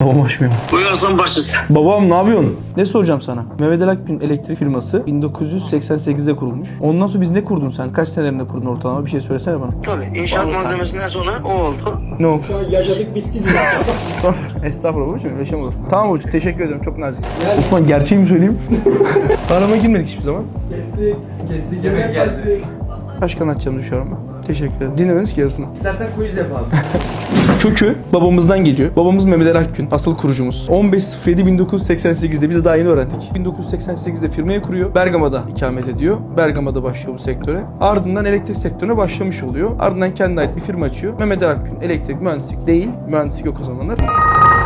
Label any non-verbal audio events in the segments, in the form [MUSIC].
Babam açmıyor. Buyursun başlasın. Babam ne yapıyorsun? Ne soracağım sana? Mehmet Ali Akgün elektrik firması 1988'de kurulmuş. Ondan sonra biz ne kurdun sen? Kaç senelerinde kurdun ortalama? Bir şey söylesene bana. Tabii inşaat malzemesinden sonra o oldu. Ne oldu? yaşadık [LAUGHS] bitti Estağfurullah babacığım öyle şey mi olur? Tamam babacığım teşekkür ederim çok nazik. Osman gerçeği mi söyleyeyim? [LAUGHS] Arama girmedik hiçbir zaman. Kesti, kesti yemek geldi. Başka anlatacağım düşüyorum ben. Teşekkür ederim. Dinlemeniz ki yarısını. İstersen quiz yapalım. [LAUGHS] Kökü babamızdan geliyor. Babamız Mehmet Ali Akgün, asıl kurucumuz. 15.07.1988'de biz de daha yeni öğrendik. 1988'de firmayı kuruyor. Bergama'da ikamet ediyor. Bergama'da başlıyor bu sektöre. Ardından elektrik sektörüne başlamış oluyor. Ardından kendine ait bir firma açıyor. Mehmet Ali Akgün elektrik mühendislik değil. Mühendislik yok o zamanlar.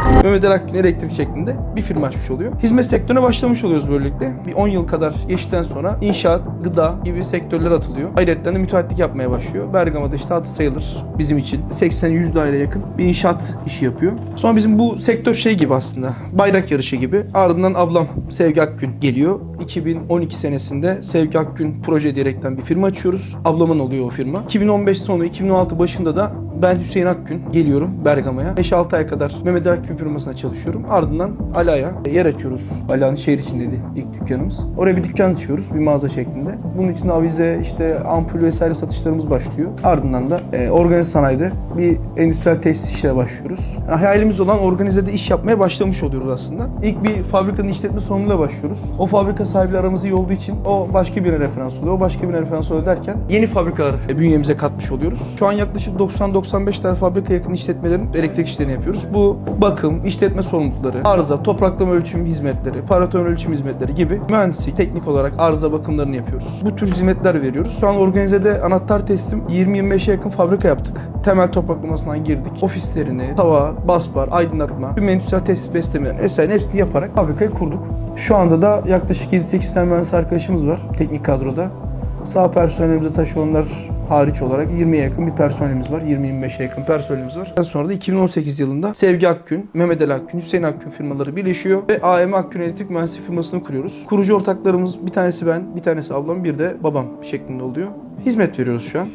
Mehmet Ali Akgün elektrik şeklinde bir firma açmış oluyor. Hizmet sektörüne başlamış oluyoruz böylelikle. Bir 10 yıl kadar geçtikten sonra inşaat, gıda gibi sektörler atılıyor. Ayrıca de müteahhitlik yapmaya başlıyor. Bergama'da işte hatı sayılır bizim için. 80-100 daire yakın bir inşaat işi yapıyor. Sonra bizim bu sektör şey gibi aslında. Bayrak yarışı gibi. Ardından ablam Sevgi Akgün geliyor. 2012 senesinde Sevgi Akgün proje diyerekten bir firma açıyoruz. Ablamın oluyor o firma. 2015 sonu 2016 başında da ben Hüseyin Akgün geliyorum Bergama'ya. 5-6 ay kadar Mehmet Akgün firmasına çalışıyorum. Ardından Ala'ya yer açıyoruz. Ala'nın şehir içindeydi ilk dükkanımız. Oraya bir dükkan açıyoruz bir mağaza şeklinde. Bunun için avize, işte ampul vesaire satışlarımız başlıyor. Ardından da e, organize sanayide bir endüstriyel tesis işine başlıyoruz. Yani hayalimiz olan organizede iş yapmaya başlamış oluyoruz aslında. İlk bir fabrikanın işletme sonuyla başlıyoruz. O fabrika sahibiyle aramız iyi olduğu için o başka birine referans oluyor. O başka birine referans oluyor derken yeni fabrikalar e, bünyemize katmış oluyoruz. Şu an yaklaşık 90-95 tane fabrika yakın işletmelerin elektrik işlerini yapıyoruz. Bu bakım, işletme sorumlulukları, arıza, topraklama ölçüm hizmetleri, paratön ölçüm hizmetleri gibi mühendislik, teknik olarak arıza bakımlarını yapıyoruz. Bu tür hizmetler veriyoruz. Şu an organizede anahtar teslim 20-25'e yakın fabrika yaptık. Temel topraklamasından girdik. Ofislerini, hava, basbar, aydınlatma, tüm endüstriyel tesis beslemelerini vesaire hepsini yaparak fabrikayı kurduk. Şu anda da yaklaşık 7-8 tane mühendis arkadaşımız var teknik kadroda. Sağ personelimize taşeronlar hariç olarak 20'ye yakın bir personelimiz var. 20-25'e yakın personelimiz var. Daha sonra da 2018 yılında Sevgi Akgün, Mehmet Ali Akgün, Hüseyin Akgün firmaları birleşiyor ve AM Akgün Elektrik Mühendisliği firmasını kuruyoruz. Kurucu ortaklarımız bir tanesi ben, bir tanesi ablam, bir de babam şeklinde oluyor. Hizmet veriyoruz şu an.